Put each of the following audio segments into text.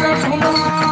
Gracias.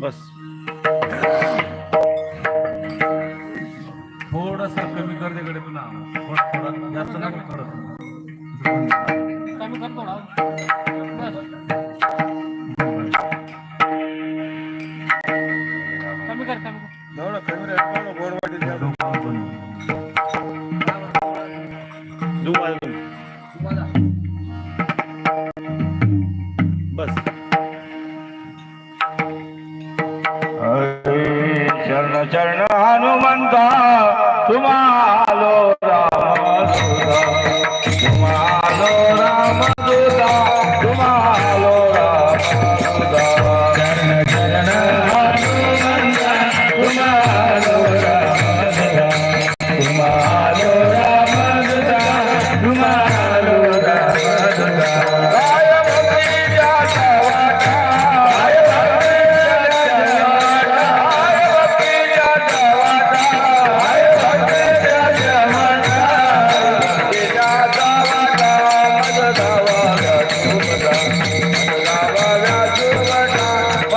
बस. थोडस कमी कर तिकडे तुला. थोडं थोडं. जास्त नको थोडं कमी करतो ना बस कमी कर. कमी कर झूम चरण चरण हनुमंता तुम्हा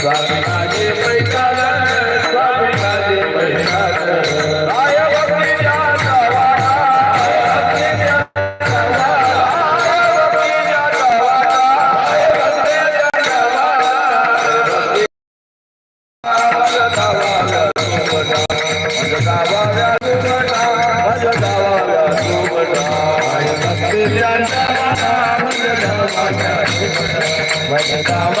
Sarah, वैष्णव